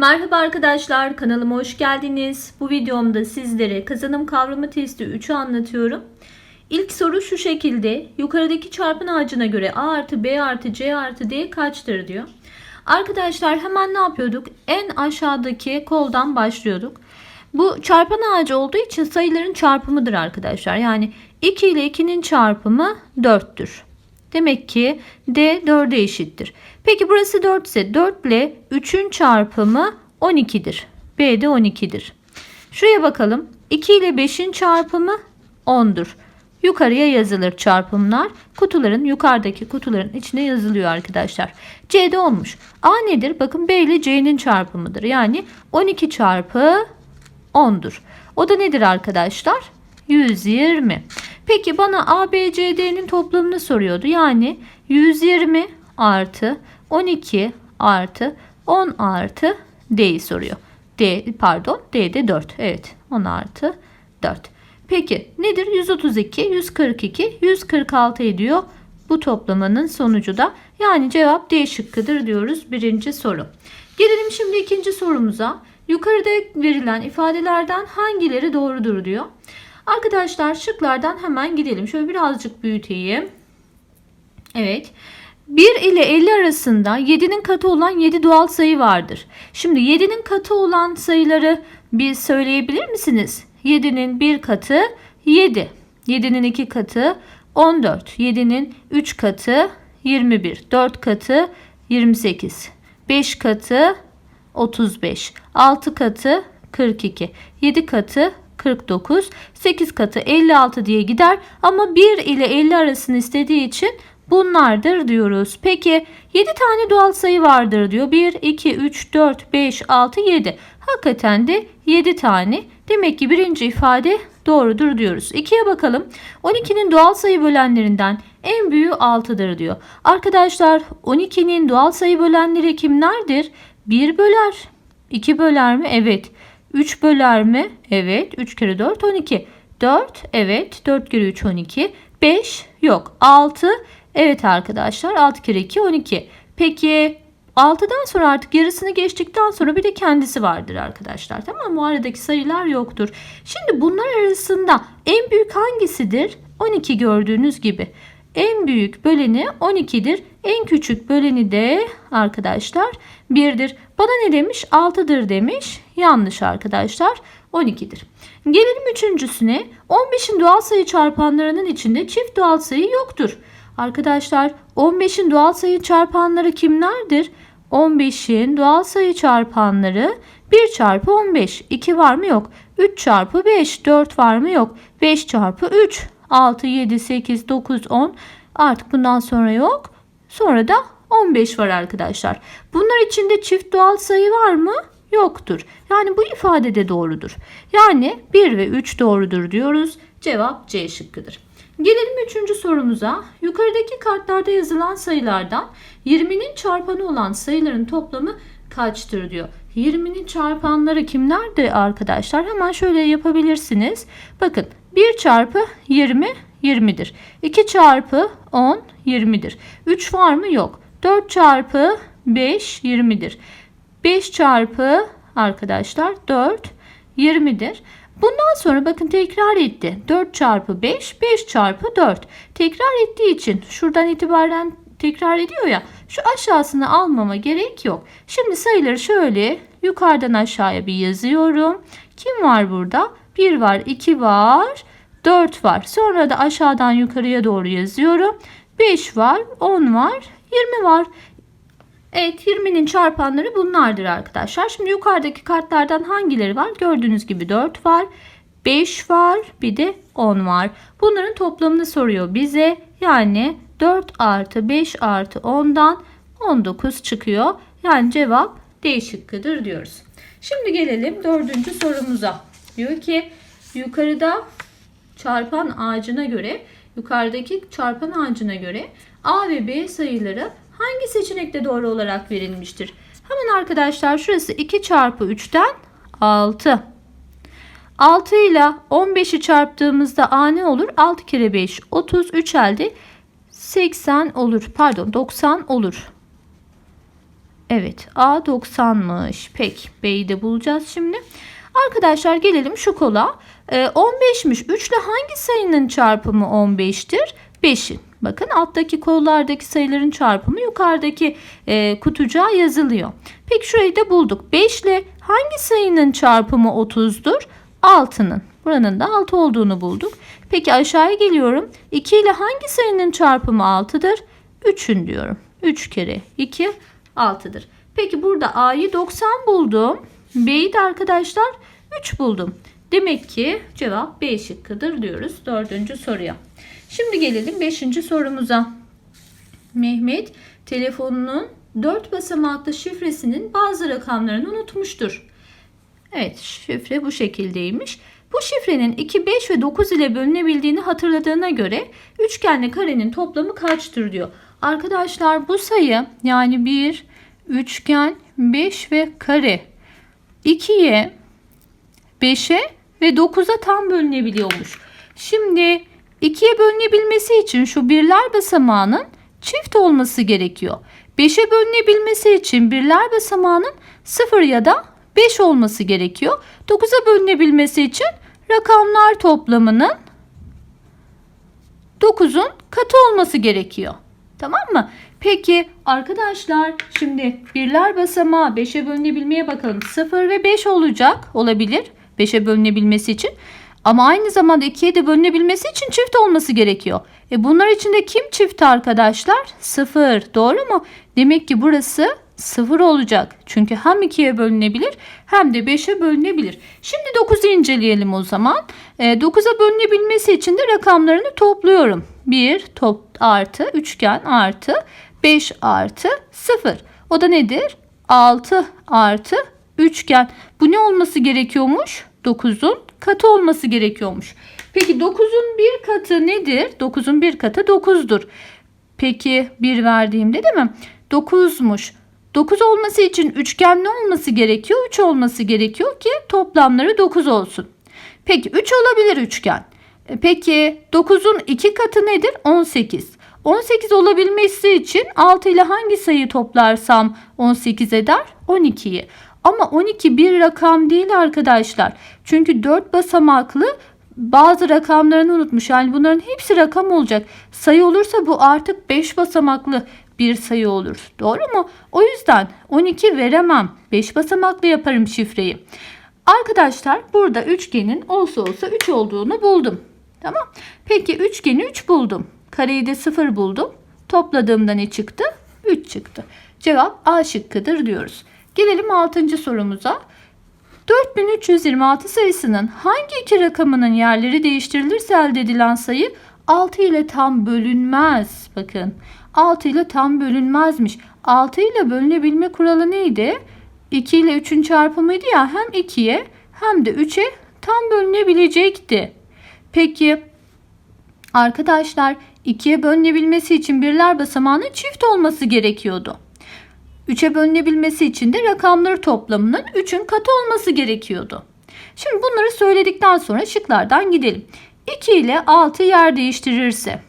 Merhaba arkadaşlar kanalıma hoş geldiniz. Bu videomda sizlere kazanım kavramı testi 3'ü anlatıyorum. İlk soru şu şekilde. Yukarıdaki çarpım ağacına göre A artı B artı C artı D kaçtır diyor. Arkadaşlar hemen ne yapıyorduk? En aşağıdaki koldan başlıyorduk. Bu çarpan ağacı olduğu için sayıların çarpımıdır arkadaşlar. Yani 2 ile 2'nin çarpımı 4'tür. Demek ki D 4'e eşittir. Peki burası 4 ise 4 ile 3'ün çarpımı 12'dir. B de 12'dir. Şuraya bakalım. 2 ile 5'in çarpımı 10'dur. Yukarıya yazılır çarpımlar. Kutuların yukarıdaki kutuların içine yazılıyor arkadaşlar. C'de olmuş. A nedir? Bakın B ile C'nin çarpımıdır. Yani 12 çarpı 10'dur. O da nedir arkadaşlar? 120. Peki bana A, B, C, D'nin toplamını soruyordu. Yani 120 artı 12 artı 10 artı D'yi soruyor. D pardon D'de 4. Evet 10 artı 4. Peki nedir? 132, 142, 146 ediyor. Bu toplamanın sonucu da yani cevap D şıkkıdır diyoruz birinci soru. Gelelim şimdi ikinci sorumuza. Yukarıda verilen ifadelerden hangileri doğrudur diyor. Arkadaşlar şıklardan hemen gidelim. Şöyle birazcık büyüteyim. Evet. 1 ile 50 arasında 7'nin katı olan 7 doğal sayı vardır. Şimdi 7'nin katı olan sayıları bir söyleyebilir misiniz? 7'nin 1 katı 7. 7'nin 2 katı 14. 7'nin 3 katı 21. 4 katı 28. 5 katı 35. 6 katı 42. 7 katı 49. 8 katı 56 diye gider ama 1 ile 50 arasını istediği için bunlardır diyoruz. Peki 7 tane doğal sayı vardır diyor. 1, 2, 3, 4, 5, 6, 7. Hakikaten de 7 tane. Demek ki birinci ifade doğrudur diyoruz. 2'ye bakalım. 12'nin doğal sayı bölenlerinden en büyüğü 6'dır diyor. Arkadaşlar 12'nin doğal sayı bölenleri kimlerdir? 1 böler. 2 böler mi? Evet. 3 böler mi? Evet. 3 kere 4 12. 4 evet. 4 kere 3 12. 5 yok. 6 evet arkadaşlar. 6 kere 2 12. Peki 6'dan sonra artık yarısını geçtikten sonra bir de kendisi vardır arkadaşlar. Tamam mı? Aradaki sayılar yoktur. Şimdi bunlar arasında en büyük hangisidir? 12 gördüğünüz gibi. En büyük böleni 12'dir. En küçük böleni de arkadaşlar 1'dir. Bana ne demiş? 6'dır demiş. Yanlış arkadaşlar. 12'dir. Gelelim üçüncüsüne. 15'in doğal sayı çarpanlarının içinde çift doğal sayı yoktur. Arkadaşlar 15'in doğal sayı çarpanları kimlerdir? 15'in doğal sayı çarpanları 1 çarpı 15. 2 var mı? Yok. 3 çarpı 5. 4 var mı? Yok. 5 çarpı 3. 6, 7, 8, 9, 10. Artık bundan sonra yok. Sonra da 15 var arkadaşlar. Bunlar içinde çift doğal sayı var mı? Yoktur. Yani bu ifade de doğrudur. Yani 1 ve 3 doğrudur diyoruz. Cevap C şıkkıdır. Gelelim üçüncü sorumuza. Yukarıdaki kartlarda yazılan sayılardan 20'nin çarpanı olan sayıların toplamı kaçtır diyor. 20'nin çarpanları kimlerdi arkadaşlar? Hemen şöyle yapabilirsiniz. Bakın 1 çarpı 20 20'dir. 2 çarpı 10 20'dir. 3 var mı? Yok. 4 çarpı 5 20'dir. 5 çarpı arkadaşlar 4 20'dir. Bundan sonra bakın tekrar etti. 4 çarpı 5 5 çarpı 4. Tekrar ettiği için şuradan itibaren tekrar ediyor ya. Şu aşağısını almama gerek yok. Şimdi sayıları şöyle yukarıdan aşağıya bir yazıyorum. Kim var burada? 1 var, 2 var, 4 var. Sonra da aşağıdan yukarıya doğru yazıyorum. 5 var, 10 var, 20 var. Evet 20'nin çarpanları bunlardır arkadaşlar. Şimdi yukarıdaki kartlardan hangileri var? Gördüğünüz gibi 4 var. 5 var bir de 10 var. Bunların toplamını soruyor bize. Yani 4 artı 5 artı 10'dan 19 çıkıyor. Yani cevap D şıkkıdır diyoruz. Şimdi gelelim dördüncü sorumuza. Diyor ki yukarıda çarpan ağacına göre yukarıdaki çarpan ağacına göre A ve B sayıları hangi seçenekte doğru olarak verilmiştir? Hemen arkadaşlar şurası 2 çarpı 3'ten 6. 6 ile 15'i çarptığımızda A ne olur? 6 kere 5 33 elde 80 olur. Pardon 90 olur. Evet A 90'mış. Peki B'yi de bulacağız şimdi. Arkadaşlar gelelim şu kola. Ee, 15'miş. 3 ile hangi sayının çarpımı 15'tir? 5'in. Bakın alttaki kollardaki sayıların çarpımı yukarıdaki e, kutucuğa yazılıyor. Peki şurayı da bulduk. 5 ile hangi sayının çarpımı 30'dur? 6'nın. Buranın da 6 olduğunu bulduk. Peki aşağıya geliyorum. 2 ile hangi sayının çarpımı 6'dır? 3'ün diyorum. 3 kere 2 6'dır. Peki burada A'yı 90 buldum. B'yi de arkadaşlar 3 buldum. Demek ki cevap B şıkkıdır diyoruz dördüncü soruya. Şimdi gelelim beşinci sorumuza. Mehmet telefonunun 4 basamaklı şifresinin bazı rakamlarını unutmuştur. Evet şifre bu şekildeymiş. Bu şifrenin 2, 5 ve 9 ile bölünebildiğini hatırladığına göre üçgenle karenin toplamı kaçtır diyor. Arkadaşlar bu sayı yani 1, üçgen, 5 ve kare 2'ye, 5'e ve 9'a tam bölünebiliyormuş. Şimdi 2'ye bölünebilmesi için şu birler basamağının çift olması gerekiyor. 5'e bölünebilmesi için birler basamağının 0 ya da 5 olması gerekiyor. 9'a bölünebilmesi için rakamlar toplamının 9'un katı olması gerekiyor. Tamam mı? Peki arkadaşlar şimdi birler basamağı 5'e bölünebilmeye bakalım. 0 ve 5 olacak olabilir 5'e bölünebilmesi için. Ama aynı zamanda 2'ye de bölünebilmesi için çift olması gerekiyor. E bunlar içinde kim çift arkadaşlar? 0. Doğru mu? Demek ki burası 0 olacak. Çünkü hem 2'ye bölünebilir hem de 5'e bölünebilir. Şimdi 9'u inceleyelim o zaman. E, 9'a bölünebilmesi için de rakamlarını topluyorum. 1 top artı üçgen artı 5 artı 0. O da nedir? 6 artı üçgen. Bu ne olması gerekiyormuş? 9'un katı olması gerekiyormuş. Peki 9'un bir katı nedir? 9'un bir katı 9'dur. Peki 1 verdiğimde değil mi? 9'muş. 9 olması için üçgen ne olması gerekiyor? 3 olması gerekiyor ki toplamları 9 olsun. Peki 3 olabilir üçgen. E, Peki 9'un 2 katı nedir? 18. 18 olabilmesi için 6 ile hangi sayıyı toplarsam 18 eder? 12'yi. Ama 12 bir rakam değil arkadaşlar. Çünkü 4 basamaklı bazı rakamlarını unutmuş. Yani bunların hepsi rakam olacak. Sayı olursa bu artık 5 basamaklı bir sayı olur. Doğru mu? O yüzden 12 veremem. 5 basamaklı yaparım şifreyi. Arkadaşlar burada üçgenin olsa olsa 3 olduğunu buldum. Tamam. Peki üçgeni 3 buldum. Kareyi de 0 buldum. Topladığımda ne çıktı? 3 çıktı. Cevap A şıkkıdır diyoruz. Gelelim 6. sorumuza. 4326 sayısının hangi iki rakamının yerleri değiştirilirse elde edilen sayı 6 ile tam bölünmez. Bakın 6 ile tam bölünmezmiş. 6 ile bölünebilme kuralı neydi? 2 ile 3'ün çarpımıydı ya hem 2'ye hem de 3'e tam bölünebilecekti. Peki arkadaşlar 2'ye bölünebilmesi için birler basamağının çift olması gerekiyordu. 3'e bölünebilmesi için de rakamları toplamının 3'ün katı olması gerekiyordu. Şimdi bunları söyledikten sonra şıklardan gidelim. 2 ile 6 yer değiştirirse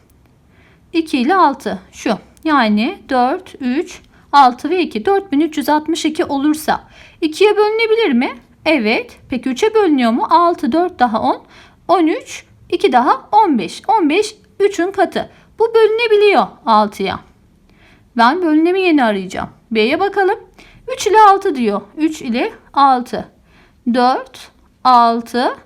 2 ile 6 şu yani 4, 3, 6 ve 2 4362 olursa 2'ye bölünebilir mi? Evet. Peki 3'e bölünüyor mu? 6, 4 daha 10, 13, 2 daha 15. 15 3'ün katı. Bu bölünebiliyor 6'ya. Ben bölünemeyeni arayacağım. B'ye bakalım. 3 ile 6 diyor. 3 ile 6. 4, 6,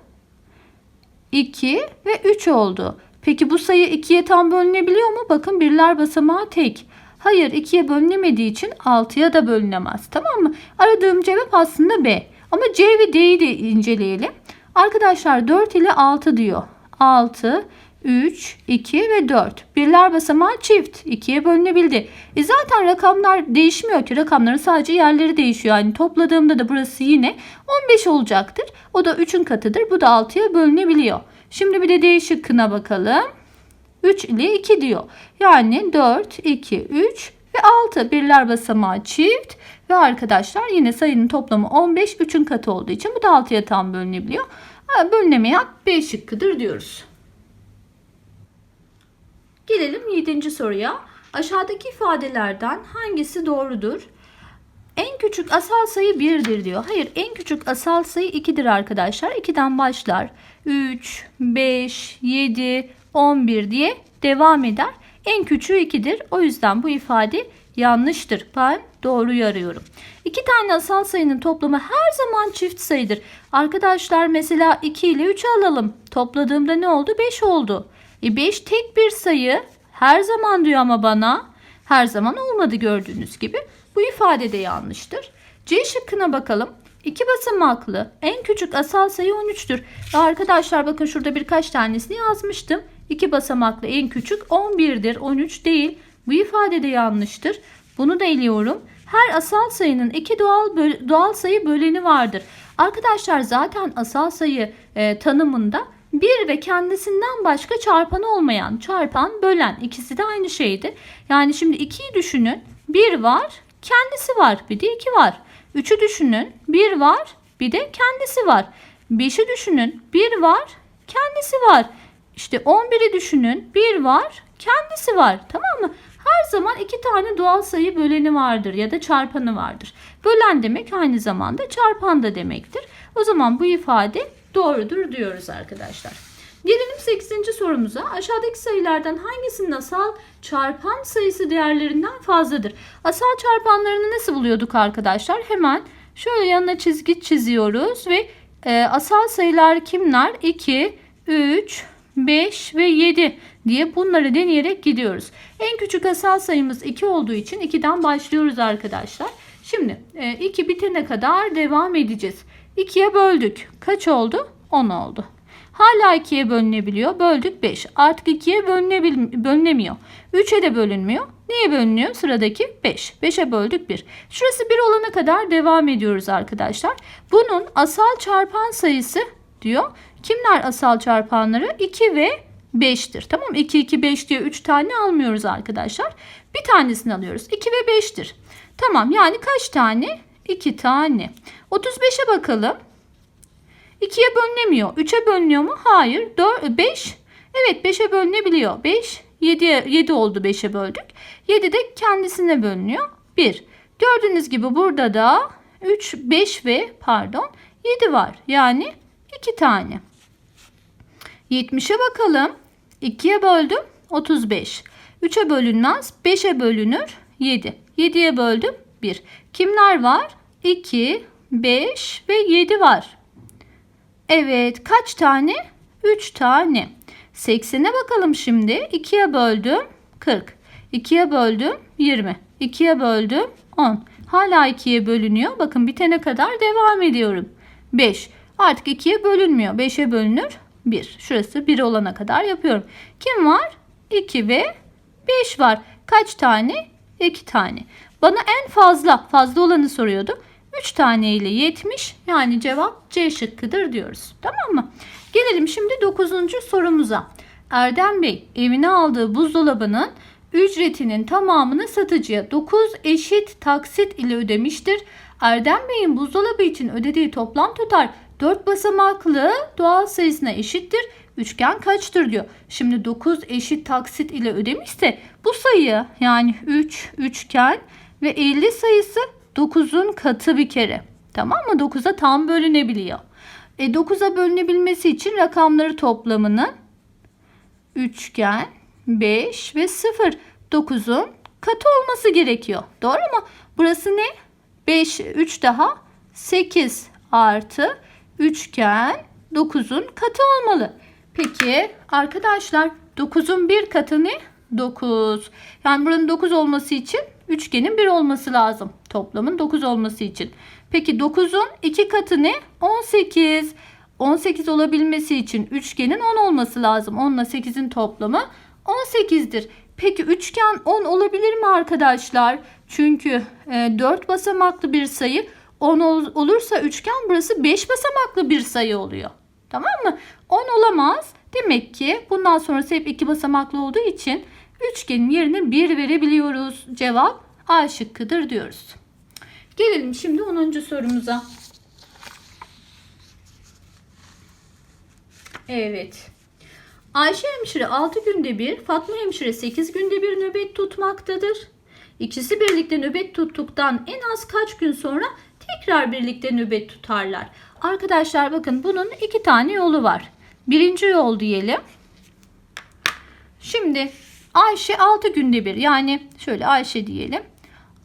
2 ve 3 oldu. Peki bu sayı 2'ye tam bölünebiliyor mu? Bakın birler basamağı tek. Hayır 2'ye bölünemediği için 6'ya da bölünemez. Tamam mı? Aradığım cevap aslında B. Ama C ve D'yi de inceleyelim. Arkadaşlar 4 ile 6 diyor. 6, 3, 2 ve 4. Birler basamağı çift. 2'ye bölünebildi. E zaten rakamlar değişmiyor ki. Rakamların sadece yerleri değişiyor. Yani topladığımda da burası yine 15 olacaktır. O da 3'ün katıdır. Bu da 6'ya bölünebiliyor. Şimdi bir de D şıkkına bakalım. 3 ile 2 diyor. Yani 4, 2, 3 ve 6 birler basamağı çift ve arkadaşlar yine sayının toplamı 15 3'ün katı olduğu için bu da 6'ya tam bölünebiliyor. Bölünemeyen B şıkkıdır diyoruz. Gelelim 7. soruya. Aşağıdaki ifadelerden hangisi doğrudur? En küçük asal sayı 1'dir diyor. Hayır en küçük asal sayı 2'dir arkadaşlar. 2'den başlar. 3, 5, 7, 11 diye devam eder. En küçüğü 2'dir. O yüzden bu ifade yanlıştır. Ben doğruyu arıyorum. İki tane asal sayının toplamı her zaman çift sayıdır. Arkadaşlar mesela 2 ile 3 alalım. Topladığımda ne oldu? 5 oldu. E 5 tek bir sayı. Her zaman diyor ama bana. Her zaman olmadı gördüğünüz gibi. Bu ifade de yanlıştır. C şıkkına bakalım. İki basamaklı en küçük asal sayı 13'tür. Ve arkadaşlar bakın şurada birkaç tanesini yazmıştım. İki basamaklı en küçük 11'dir. 13 değil. Bu ifade de yanlıştır. Bunu da eliyorum. Her asal sayının iki doğal doğal sayı böleni vardır. Arkadaşlar zaten asal sayı e, tanımında bir ve kendisinden başka çarpanı olmayan çarpan bölen ikisi de aynı şeydi. Yani şimdi 2'yi düşünün. 1 var, kendisi var. Bir de 2 var. 3'ü düşünün. 1 var, bir de kendisi var. 5'i düşünün. 1 var, kendisi var. İşte 11'i düşünün. 1 var, kendisi var. Tamam mı? Her zaman iki tane doğal sayı böleni vardır ya da çarpanı vardır. Bölen demek aynı zamanda çarpan da demektir. O zaman bu ifade doğrudur diyoruz arkadaşlar. Gelelim 8. sorumuza. Aşağıdaki sayılardan hangisinin asal çarpan sayısı değerlerinden fazladır? Asal çarpanlarını nasıl buluyorduk arkadaşlar? Hemen şöyle yanına çizgi çiziyoruz ve e, asal sayılar kimler? 2, 3, 5 ve 7 diye bunları deneyerek gidiyoruz. En küçük asal sayımız 2 olduğu için 2'den başlıyoruz arkadaşlar. Şimdi 2 bitene kadar devam edeceğiz. 2'ye böldük. Kaç oldu? 10 oldu. Hala 2'ye bölünebiliyor. Böldük 5. Artık 2'ye bölünebil- bölünemiyor. 3'e de bölünmüyor. Neye bölünüyor? Sıradaki 5. 5'e böldük 1. Şurası 1 olana kadar devam ediyoruz arkadaşlar. Bunun asal çarpan sayısı diyor. Kimler asal çarpanları? 2 ve 5'tir. Tamam 2, 2, 5 diye 3 tane almıyoruz arkadaşlar. Bir tanesini alıyoruz. 2 ve 5'tir. Tamam yani kaç tane? 2 tane. 35'e bakalım. 2'ye bölünemiyor. 3'e bölünüyor mu? Hayır. 4, 5. Evet 5'e bölünebiliyor. 5, 7'ye 7 oldu 5'e böldük. 7 de kendisine bölünüyor. 1. Gördüğünüz gibi burada da 3, 5 ve pardon 7 var. Yani 2 tane. 70'e bakalım. 2'ye böldüm 35. 3'e bölünmez. 5'e bölünür 7. 7'ye böldüm 1. Kimler var? 2, 5 ve 7 var. Evet kaç tane? 3 tane. 80'e bakalım şimdi. 2'ye böldüm 40. 2'ye böldüm 20. 2'ye böldüm 10. Hala 2'ye bölünüyor. Bakın bitene kadar devam ediyorum. 5. Artık 2'ye bölünmüyor. 5'e bölünür 1. Şurası 1 olana kadar yapıyorum. Kim var? 2 ve 5 var. Kaç tane? 2 tane. Bana en fazla fazla olanı soruyordu. 3 tane ile 70 yani cevap C şıkkıdır diyoruz. Tamam mı? Gelelim şimdi 9. sorumuza. Erdem Bey evine aldığı buzdolabının ücretinin tamamını satıcıya 9 eşit taksit ile ödemiştir. Erdem Bey'in buzdolabı için ödediği toplam tutar 4 basamaklı doğal sayısına eşittir. Üçgen kaçtır diyor. Şimdi 9 eşit taksit ile ödemişse bu sayı yani 3 üçgen ve 50 sayısı 9'un katı bir kere. Tamam mı? 9'a tam bölünebiliyor. E 9'a bölünebilmesi için rakamları toplamının üçgen, 5 ve 0 9'un katı olması gerekiyor. Doğru mu? Burası ne? 5, 3 daha 8 artı üçgen 9'un katı olmalı. Peki arkadaşlar 9'un bir katı ne? 9. Yani buranın 9 olması için üçgenin 1 olması lazım. Toplamın 9 olması için. Peki 9'un 2 katı ne? 18. 18 olabilmesi için üçgenin 10 olması lazım. 10 ile 8'in toplamı 18'dir. Peki üçgen 10 olabilir mi arkadaşlar? Çünkü e, 4 basamaklı bir sayı 10 ol- olursa üçgen burası 5 basamaklı bir sayı oluyor. Tamam mı? 10 olamaz. Demek ki bundan sonrası hep 2 basamaklı olduğu için üçgenin yerine 1 verebiliyoruz. Cevap A şıkkıdır diyoruz. Gelelim şimdi 10. sorumuza. Evet. Ayşe hemşire 6 günde bir, Fatma hemşire 8 günde bir nöbet tutmaktadır. İkisi birlikte nöbet tuttuktan en az kaç gün sonra tekrar birlikte nöbet tutarlar. Arkadaşlar bakın bunun iki tane yolu var. Birinci yol diyelim. Şimdi Ayşe 6 günde bir yani şöyle Ayşe diyelim.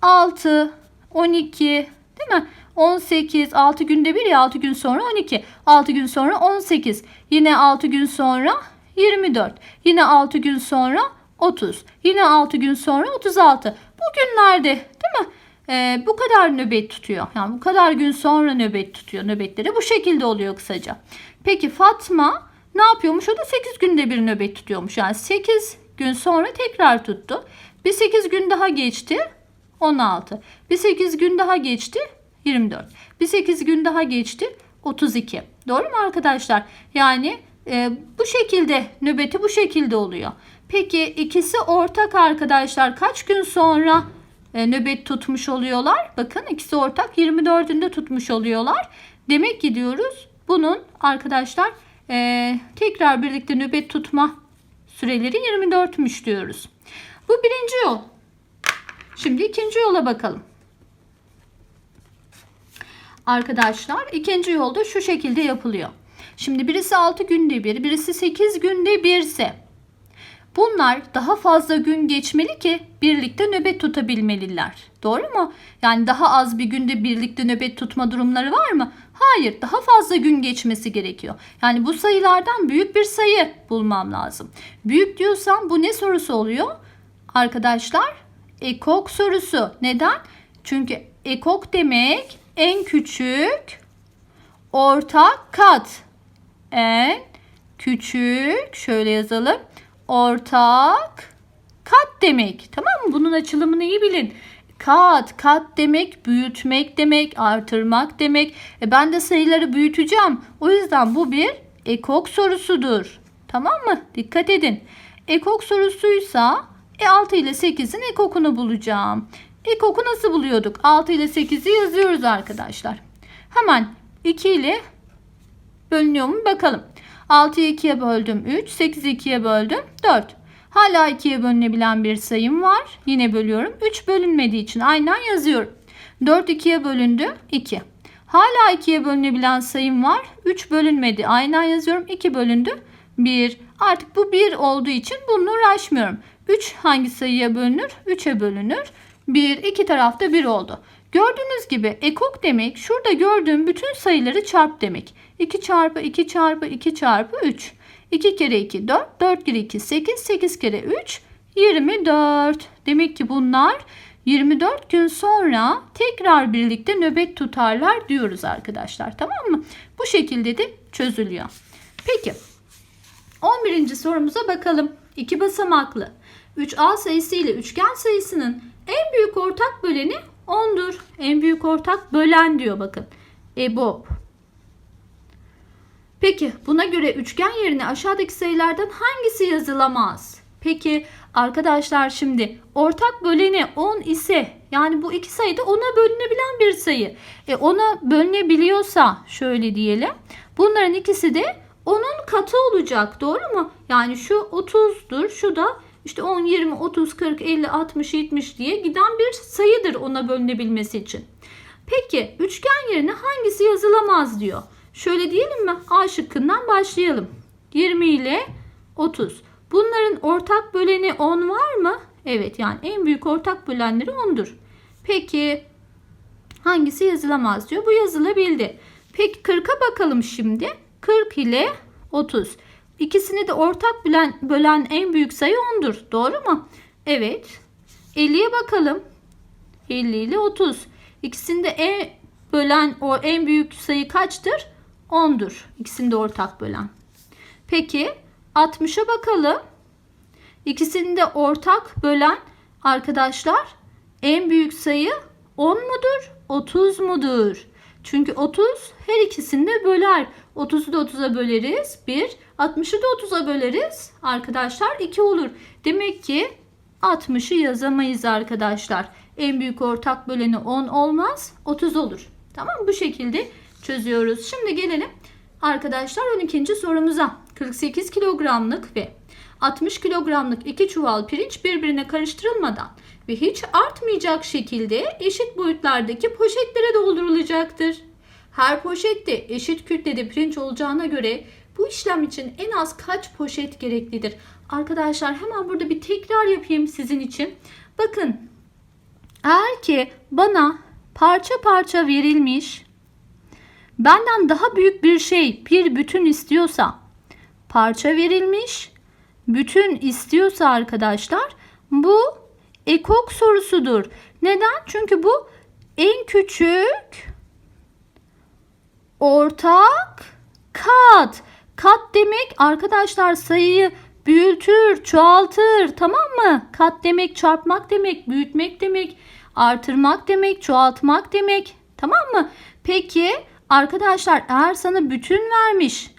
6, 12 değil mi? 18, 6 günde bir ya 6 gün sonra 12. 6 gün sonra 18. Yine 6 gün sonra 24. Yine 6 gün sonra 30. Yine 6 gün sonra 36. Bu günlerde değil mi? Ee, bu kadar nöbet tutuyor. Yani bu kadar gün sonra nöbet tutuyor. Nöbetleri bu şekilde oluyor kısaca. Peki Fatma ne yapıyormuş? O da 8 günde bir nöbet tutuyormuş. Yani 8 gün sonra tekrar tuttu. Bir 8 gün daha geçti. 16. Bir 8 gün daha geçti. 24. Bir 8 gün daha geçti. 32. Doğru mu arkadaşlar? Yani e, bu şekilde nöbeti bu şekilde oluyor. Peki ikisi ortak arkadaşlar kaç gün sonra e, nöbet tutmuş oluyorlar? Bakın ikisi ortak 24'ünde tutmuş oluyorlar. Demek ki diyoruz bunun arkadaşlar e, tekrar birlikte nöbet tutma süreleri 24'müş diyoruz. Bu birinci yol. Şimdi ikinci yola bakalım. Arkadaşlar ikinci yolda şu şekilde yapılıyor. Şimdi birisi 6 günde bir, birisi 8 günde birse bunlar daha fazla gün geçmeli ki birlikte nöbet tutabilmeliler. Doğru mu? Yani daha az bir günde birlikte nöbet tutma durumları var mı? Hayır, daha fazla gün geçmesi gerekiyor. Yani bu sayılardan büyük bir sayı bulmam lazım. Büyük diyorsam bu ne sorusu oluyor? Arkadaşlar, ekok sorusu. Neden? Çünkü ekok demek en küçük ortak kat. En küçük şöyle yazalım. Ortak kat demek. Tamam mı? Bunun açılımını iyi bilin. Kat, kat demek büyütmek demek, artırmak demek. E ben de sayıları büyüteceğim. O yüzden bu bir ekok sorusudur. Tamam mı? Dikkat edin. Ekok sorusuysa e 6 ile 8'in ekokunu bulacağım. İlkoku nasıl buluyorduk? 6 ile 8'i yazıyoruz arkadaşlar. Hemen 2 ile bölünüyor mu bakalım. 6'yı 2'ye böldüm 3, 8'i 2'ye böldüm 4. Hala 2'ye bölünebilen bir sayım var. Yine bölüyorum. 3 bölünmediği için aynen yazıyorum. 4 2'ye bölündü 2. Hala 2'ye bölünebilen sayım var. 3 bölünmedi. Aynen yazıyorum. 2 bölündü 1. Artık bu 1 olduğu için bununla uğraşmıyorum. 3 hangi sayıya bölünür? 3'e bölünür. 1, iki tarafta 1 oldu. Gördüğünüz gibi ekok demek şurada gördüğüm bütün sayıları çarp demek. 2 çarpı 2 çarpı 2 çarpı 3. 2 kere 2 4, 4 kere 2 8, 8 kere 3 24. Demek ki bunlar 24 gün sonra tekrar birlikte nöbet tutarlar diyoruz arkadaşlar. Tamam mı? Bu şekilde de çözülüyor. Peki 11. sorumuza bakalım. 2 basamaklı 3A sayısı ile üçgen sayısının en büyük ortak böleni 10'dur. En büyük ortak bölen diyor bakın. EBOB. Peki buna göre üçgen yerine aşağıdaki sayılardan hangisi yazılamaz? Peki arkadaşlar şimdi ortak böleni 10 ise yani bu iki sayı da 10'a bölünebilen bir sayı. E 10'a bölünebiliyorsa şöyle diyelim. Bunların ikisi de 10'un katı olacak doğru mu? Yani şu 30'dur şu da işte 10, 20, 30, 40, 50, 60, 70 diye giden bir sayıdır ona bölünebilmesi için. Peki üçgen yerine hangisi yazılamaz diyor. Şöyle diyelim mi? A şıkkından başlayalım. 20 ile 30. Bunların ortak böleni 10 var mı? Evet yani en büyük ortak bölenleri 10'dur. Peki hangisi yazılamaz diyor. Bu yazılabildi. Peki 40'a bakalım şimdi. 40 ile 30. İkisini de ortak bölen, bölen en büyük sayı 10'dur. Doğru mu? Evet. 50'ye bakalım. 50 ile 30. İkisini de en bölen o en büyük sayı kaçtır? 10'dur. İkisini de ortak bölen. Peki 60'a bakalım. İkisini de ortak bölen arkadaşlar en büyük sayı 10 mudur? 30 mudur? Çünkü 30 her ikisini de böler. 30'u da 30'a böleriz. 1. 60'ı da 30'a böleriz. Arkadaşlar 2 olur. Demek ki 60'ı yazamayız arkadaşlar. En büyük ortak böleni 10 olmaz. 30 olur. Tamam bu şekilde çözüyoruz. Şimdi gelelim arkadaşlar 12. sorumuza. 48 kilogramlık ve 60 kilogramlık iki çuval pirinç birbirine karıştırılmadan ve hiç artmayacak şekilde eşit boyutlardaki poşetlere doldurulacaktır. Her poşette eşit kütlede pirinç olacağına göre bu işlem için en az kaç poşet gereklidir? Arkadaşlar hemen burada bir tekrar yapayım sizin için. Bakın eğer ki bana parça parça verilmiş benden daha büyük bir şey bir bütün istiyorsa parça verilmiş bütün istiyorsa arkadaşlar bu ekok sorusudur. Neden? Çünkü bu en küçük ortak kat. Kat demek arkadaşlar sayıyı büyütür, çoğaltır. Tamam mı? Kat demek çarpmak demek, büyütmek demek, artırmak demek, çoğaltmak demek. Tamam mı? Peki arkadaşlar eğer sana bütün vermiş,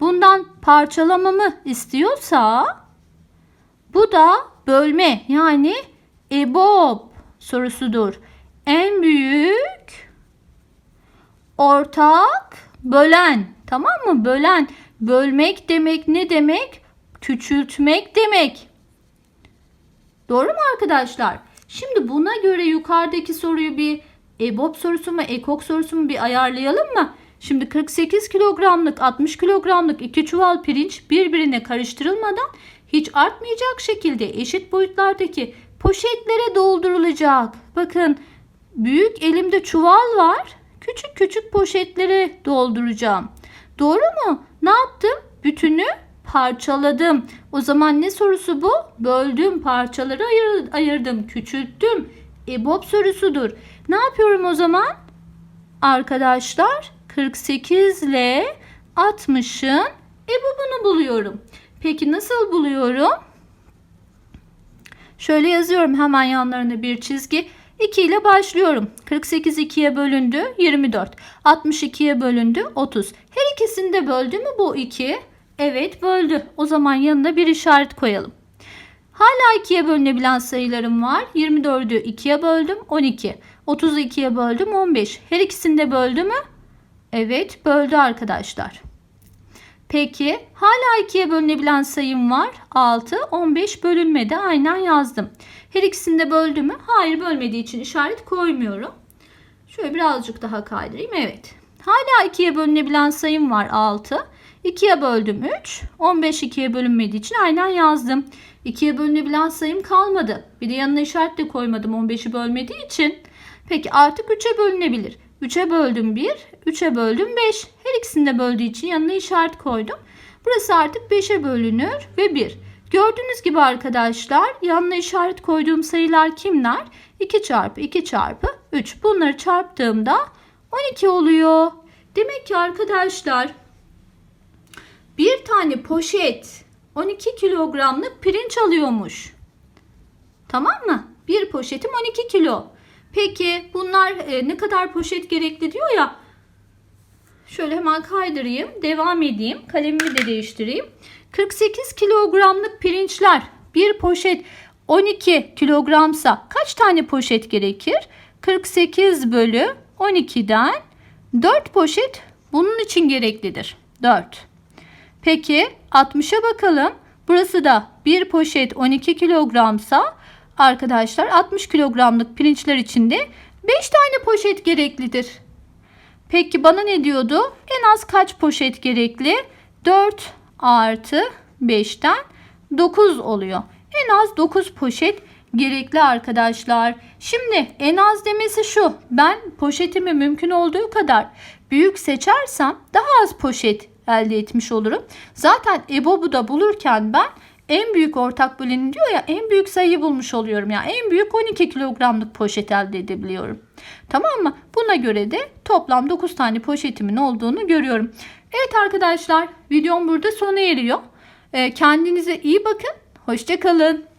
bundan parçalamamı istiyorsa bu da bölme yani EBOB sorusudur. En büyük ortak bölen. Tamam mı? Bölen. Bölmek demek ne demek? Küçültmek demek. Doğru mu arkadaşlar? Şimdi buna göre yukarıdaki soruyu bir EBOB sorusu mu, EKOK sorusu mu bir ayarlayalım mı? Şimdi 48 kilogramlık, 60 kilogramlık iki çuval pirinç birbirine karıştırılmadan hiç artmayacak şekilde eşit boyutlardaki poşetlere doldurulacak. Bakın büyük elimde çuval var. Küçük küçük poşetlere dolduracağım. Doğru mu? Ne yaptım? Bütünü parçaladım. O zaman ne sorusu bu? Böldüm, parçaları ayır, ayırdım, küçülttüm. EBOB sorusudur. Ne yapıyorum o zaman? Arkadaşlar 48 ile 60'ın EBOB'unu buluyorum. Peki nasıl buluyorum? Şöyle yazıyorum hemen yanlarına bir çizgi. 2 ile başlıyorum. 48 2'ye bölündü 24. 62'ye bölündü 30. Her ikisini de böldü mü bu 2? Evet böldü. O zaman yanına bir işaret koyalım. Hala 2'ye bölünebilen sayılarım var. 24'ü 2'ye böldüm 12. 30'u 2'ye böldüm 15. Her ikisini de böldü mü? Evet böldü arkadaşlar. Peki hala 2'ye bölünebilen sayım var. 6, 15 bölünmedi. Aynen yazdım. Her ikisini de böldü mü? Hayır bölmediği için işaret koymuyorum. Şöyle birazcık daha kaydırayım. Evet. Hala 2'ye bölünebilen sayım var 6. 2'ye böldüm 3. 15 2'ye bölünmediği için aynen yazdım. 2'ye bölünebilen sayım kalmadı. Bir de yanına işaret de koymadım 15'i bölmediği için. Peki artık 3'e bölünebilir. 3'e böldüm 1, 3'e böldüm 5. Her ikisini de böldüğü için yanına işaret koydum. Burası artık 5'e bölünür ve 1. Gördüğünüz gibi arkadaşlar yanına işaret koyduğum sayılar kimler? 2 çarpı 2 çarpı 3. Bunları çarptığımda 12 oluyor. Demek ki arkadaşlar bir tane poşet 12 kilogramlık pirinç alıyormuş. Tamam mı? Bir poşetim 12 kilo. Peki bunlar e, ne kadar poşet gerekli diyor ya. Şöyle hemen kaydırayım. Devam edeyim. Kalemimi de değiştireyim. 48 kilogramlık pirinçler. Bir poşet 12 kilogramsa kaç tane poşet gerekir? 48 bölü 12'den 4 poşet bunun için gereklidir. 4. Peki 60'a bakalım. Burası da bir poşet 12 kilogramsa arkadaşlar 60 kilogramlık pirinçler içinde 5 tane poşet gereklidir. Peki bana ne diyordu? En az kaç poşet gerekli? 4 artı 5'ten 9 oluyor. En az 9 poşet gerekli arkadaşlar. Şimdi en az demesi şu. Ben poşetimi mümkün olduğu kadar büyük seçersem daha az poşet elde etmiş olurum. Zaten EBOB'u da bulurken ben en büyük ortak böleni diyor ya en büyük sayıyı bulmuş oluyorum. Yani en büyük 12 kilogramlık poşet elde edebiliyorum. Tamam mı? Buna göre de toplam 9 tane poşetimin olduğunu görüyorum. Evet arkadaşlar videom burada sona eriyor. Ee, kendinize iyi bakın. Hoşçakalın.